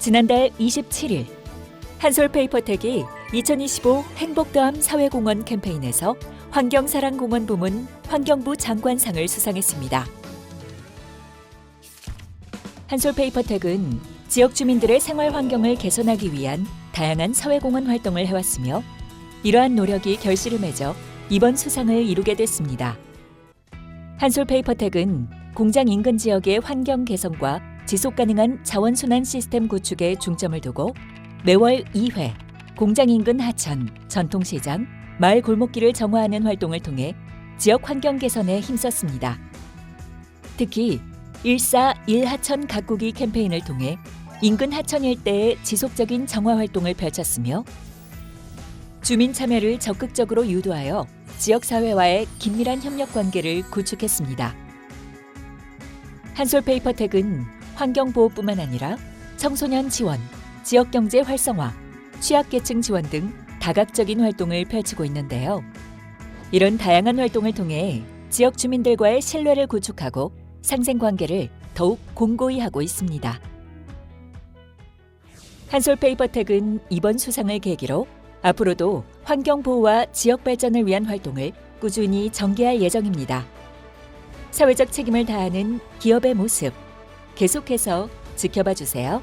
지난달 27일 한솔페이퍼텍이 2025 행복더함 사회공헌 캠페인에서 환경사랑공원 부문 환경부 장관상을 수상했습니다. 한솔페이퍼텍은 지역 주민들의 생활 환경을 개선하기 위한 다양한 사회공헌 활동을 해왔으며 이러한 노력이 결실을 맺어 이번 수상을 이루게 됐습니다. 한솔페이퍼텍은 공장 인근 지역의 환경 개선과 지속 가능한 자원 순환 시스템 구축에 중점을 두고 매월 2회 공장 인근 하천, 전통시장, 마을 골목길을 정화하는 활동을 통해 지역 환경 개선에 힘썼습니다. 특히 14 1하천 가꾸기 캠페인을 통해 인근 하천 일대의 지속적인 정화 활동을 펼쳤으며 주민 참여를 적극적으로 유도하여 지역 사회와의 긴밀한 협력 관계를 구축했습니다. 한솔페이퍼텍은 환경 보호뿐만 아니라 청소년 지원, 지역 경제 활성화, 취약계층 지원 등 다각적인 활동을 펼치고 있는데요. 이런 다양한 활동을 통해 지역 주민들과의 신뢰를 구축하고 상생 관계를 더욱 공고히 하고 있습니다. 한솔페이퍼텍은 이번 수상을 계기로 앞으로도 환경 보호와 지역 발전을 위한 활동을 꾸준히 전개할 예정입니다. 사회적 책임을 다하는 기업의 모습 계속해서 지켜봐 주세요.